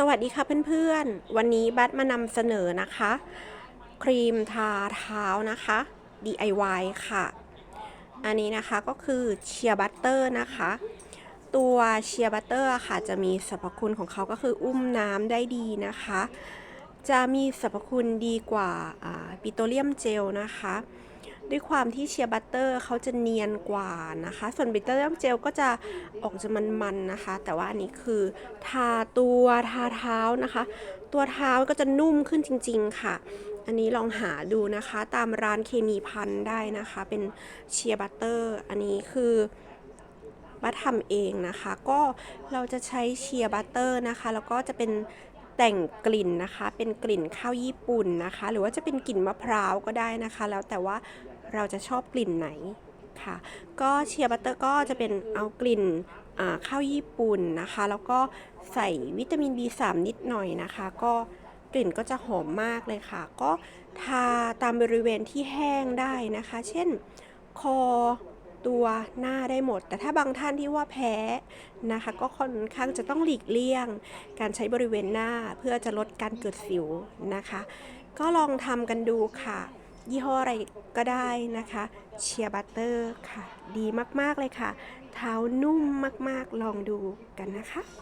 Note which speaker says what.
Speaker 1: สวัสดีค่ะเพื่อนๆ วันนี้บัตมานำเสนอนะคะ ครีมทาเท้านะคะ DIY ค่ะ อันนี้นะคะก็คือเชียร์บัตเตอร์นะคะ ตัวเชียร์บัตเตอร์ค่ะ จะมีสรรพคุณของเขาก็คืออุ้มน้ำได้ดีนะคะ จะมีสรรพคุณดีกว่าปิโตรเลียมเจลนะคะ ด้วยความที่เชียร์บัตเตอร์เขาจะเนียนกว่านะคะ ส่วนบิตเตอร์เจลก็จะออกจะมันๆนะคะ แต่ว่าอันนี้คือทาตัวทาเท้านะคะ ตัวเท้าก็จะนุ่มขึ้นจริง ๆ ค่ะ อันนี้ลองหาดูนะคะ ตามร้านเคมีพันได้นะคะ เป็นเชียร์บัตเตอร์ อันนี้คือบัตทำเองนะคะ ก็เราจะใช้เชียร์บัตเตอร์นะคะ แล้วก็จะเป็นแต่งกลิ่นนะคะ เป็นกลิ่นข้าวญี่ปุ่นนะคะ หรือว่าจะเป็นกลิ่นมะพร้าวก็ได้นะคะ แล้วแต่ว่า เราจะชอบกลิ่นไหนค่ะ ก็เชียร์บัตเตอร์ก็จะเป็นเอากลิ่นข้าวญี่ปุ่นนะคะ แล้วก็ใส่วิตามิน B3 นิดหน่อยนะคะ ก็กลิ่นก็จะหอมมากเลยค่ะ ก็ทาตามบริเวณที่แห้งได้นะคะ เช่นคอตัวหน้าได้หมด แต่ถ้าบางท่านที่ว่าแพ้นะคะ ก็ค่อนข้างจะต้องหลีกเลี่ยง การใช้บริเวณหน้าเพื่อจะลดการเกิดสิวนะคะ ก็ลองทำกันดูค่ะ ยี่ห้ออะไรก็ได้นะคะเชียร์บัตเตอร์ค่ะ ดีมาก ๆ เลยค่ะ เท้านุ่มมาก ๆ ลองดูกันนะคะ